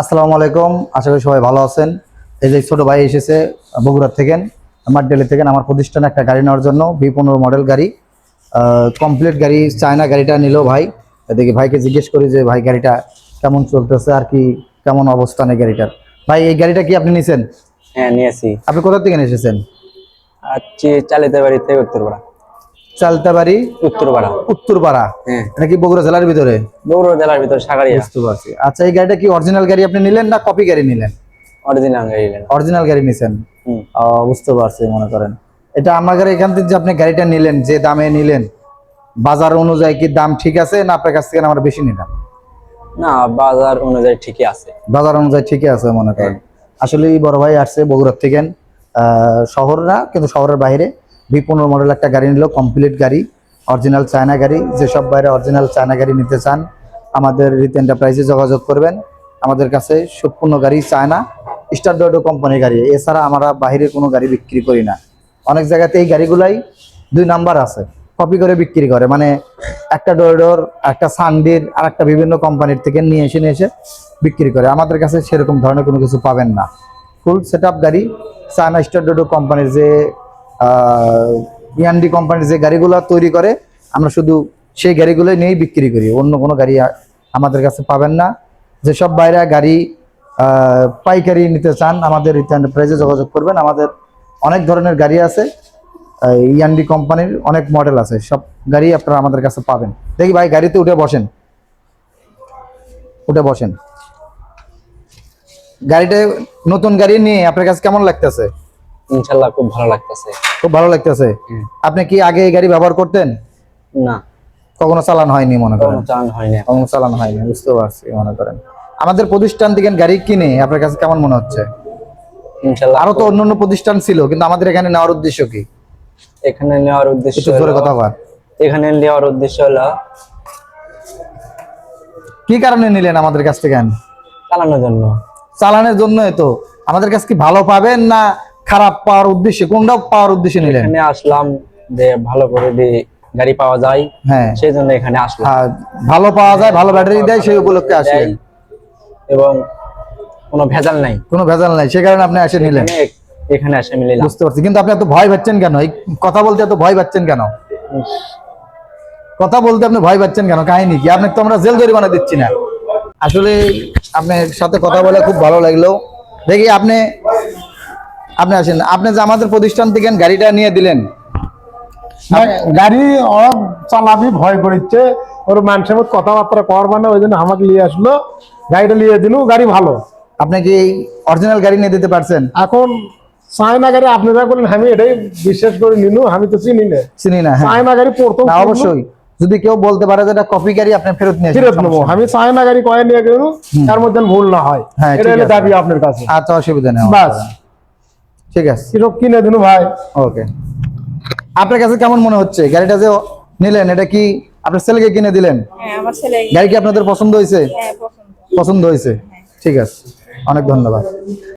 আসসালামু আলাইকুম। আশা করি সবাই ভালো আছেন। এই যে ছোট ভাই এসেছে বগুড়ার থেকে আমার ডেলি থেকে আমার প্রতিষ্ঠানে একটা গাড়ি নেওয়ার জন্য ভি পনেরো মডেল গাড়ি। কমপ্লিট গাড়ি চায়না গাড়িটা নিল ভাই। এদিকে ভাইকে জিজ্ঞেস করি যে ভাই গাড়িটা কেমন চলতেছে? আর কি কেমন অবস্থানে গাড়িটার? ভাই এই গাড়িটা কি আপনি নিছেন? হ্যাঁ নিয়েছি। আপনি কোথা থেকে এসেছেন? আছি চালিতে বাড়ি থেকে উত্তরপাড়া। চালতাবাড়ি উত্তরপাড়া। উত্তরপাড়া। হ্যাঁ। এটা কি বগুড়া জেলার ভিতরে? বগুড়া জেলার ভিতরে সাগারিয়া বুঝতে পারছি। আচ্ছা এই গাড়িটা কি অরিজিনাল গাড়ি আপনি নিলেন না কপি গাড়ি নিলেন? অরিজিনাল গাড়ি নেন অরিজিনাল গাড়ি নিছেন? বুঝতে পারছি মনে করেন। এটা আমাদের এখান থেকে যে আপনি গাড়িটা নিলেন যে দামে নিলেন বাজার অনুযায়ী কি দাম ঠিক আছে না আপনার কাছ থেকে আমরা বেশি নিলাম? না বাজার অনুযায়ী ঠিকই আছে। বাজার অনুযায়ী ঠিকই আছে মনে করেন। আসলে বড় ভাই আসছে বগুড়ার থেকে। আহ, শহর না কিন্তু শহরের বাইরে। ভি পনেরো মডেল একটা গাড়ি নিল কমপ্লিট গাড়ি অরিজিনাল চায়না গাড়ি। যেসব বাইরে অরিজিনাল চায়না গাড়ি নিতে চান, আমাদের রিত এন্টারপ্রাইজে যোগাযোগ করবেন। আমাদের কাছে সম্পূর্ণ গাড়ি চায়না স্টার ডয়ডো কোম্পানির গাড়ি। এছাড়া আমরা বাইরে কোনো গাড়ি বিক্রি করি না। অনেক জায়গাতে এই গাড়িগুলাই দুই নাম্বার আছে কপি করে বিক্রি করে। মানে একটা ডয়ডোর একটা সানডির আর একটা বিভিন্ন কোম্পানির থেকে নিয়ে এসে নিয়ে এসে বিক্রি করে। আমাদের কাছে সেরকম ধরনের কোনো কিছু পাবেন না। ফুল সেট গাড়ি চায়না স্টার ডয়ডো কোম্পানির যে ইয়ান্ডি কোম্পানির যে গাড়িগুলো তৈরি করে, আমরা শুধু সেই গাড়িগুলো নিয়েই বিক্রি করি। অন্য কোনো গাড়ি আমাদের কাছে পাবেন না। যেসব বাইরে গাড়ি পাইকারি নিতে চান, আমাদের রিটার্ন প্রাইজে যোগাযোগ করবেন। আমাদের অনেক ধরনের গাড়ি আছে ইয়ান্ডি কোম্পানির অনেক মডেল আছে। সব গাড়ি আপনারা আমাদের কাছে পাবেন। দেখি ভাই, গাড়িতে উঠে বসেন। উঠে বসেন। গাড়িটা নতুন গাড়ি নিয়ে আপনার কাছে কেমন লাগতেছে? ইনশাল্লাহ খুব ভালো লাগতেছে। খুব ভালো লাগতেছে। আপনি কি আগে এই গাড়ি ব্যবহার করতেন? না। কখনো চালান হয়নি মনে করেন? চালান হয়নি। কখনো চালান হয়নি বুঝতে পারছি মনে করেন। আমাদের প্রতিষ্ঠান থেকে গাড়ি কিনে আপনার কাছে কেমন মনে হচ্ছে? আরও তো অন্যান্য প্রতিষ্ঠান ছিল কিন্তু আমাদের এখানে নেওয়ার উদ্দেশ্য কি? এখানে নেওয়ার উদ্দেশ্য একটু জোরে কথা বল। এখানে নেওয়ার উদ্দেশ্য হলো কি কারণে নিলেন আমাদের কাছ থেকে? চালানোর জন্য। চালানোর জন্যই তো। আমাদের কাছে কি ভালো পাবেন না খারাপ পাওয়ার উদ্দেশ্যে কোনটা পাওয়ার উদ্দেশ্যে নিলেন? এখানে আসলাম যে ভালো করে দিয়ে গাড়ি পাওয়া যায় হ্যাঁ। সেই জন্য এখানে আসলাম। ভালো পাওয়া যায় ভালো ব্যাটারি দেয় সেই উপলক্ষে আসলেন। এবং কোনো ভেজাল নাই। কোনো ভেজাল নাই সে কারণে আপনি এসে নিলেন। এখানে এসে মিলিলাম বুঝতে পারছি কিন্তু আপনি এত ভয় পাচ্ছেন কেন? এই কথা বলতে এত ভয় পাচ্ছেন কেন? কথা বলতে আপনি ভয় পাচ্ছেন কেন? কাহিনী কি? আপনাকে তো আমরা জেল জরিমানা দিচ্ছি না। আসলে আপনার সাথে কথা বলে খুব ভালো লাগল। দেখি আপনি আপনি আসেন। আপনি যে আমাদের প্রতিষ্ঠান থেকে গাড়িটা নিয়ে দিলেন। গাড়ি ওরা চালাবি ভয় করিচ্ছে। ওর মানুষের কথাবার্তা করবা না ওই জন্য আমাকে নিয়ে আসলো। গাড়িটা নিয়ে দিল গাড়ি ভালো। আপনি কি অরিজিনাল গাড়ি নিয়ে দিতে পারছেন? এখন চায়না গাড়ি আপনারা বলেন আমি এটাই বিশ্বাস করে নিনু আমি তো চিনি না। চিনি না হ্যাঁ। চায়না গাড়ি প্রথম অবশ্যই। যদি কেউ বলতে পারে যে এটা কপি গাড়ি আপনি ফেরত নিয়ে ফেরত নেব। আমি চায়না গাড়ি কয়ে নিয়ে গেল তার মধ্যে ভুল না হয়। হ্যাঁ, এটা হলো দাবি আপনার কাছে। আচ্ছা অসুবিধা নেই বাস। ঠিক আছে। সিরপ কিনে দিন ভাই। ওকে। আপনার কাছে কেমন মনে হচ্ছে? গাড়িটা যে নিলেন এটা কি আপনার ছেলেকে কিনে দিলেন? হ্যাঁ আমার ছেলে গাড়ি কি আপনাদের পছন্দ হয়েছে? হ্যাঁ পছন্দ। পছন্দ হয়েছে। ঠিক আছে। অনেক ধন্যবাদ।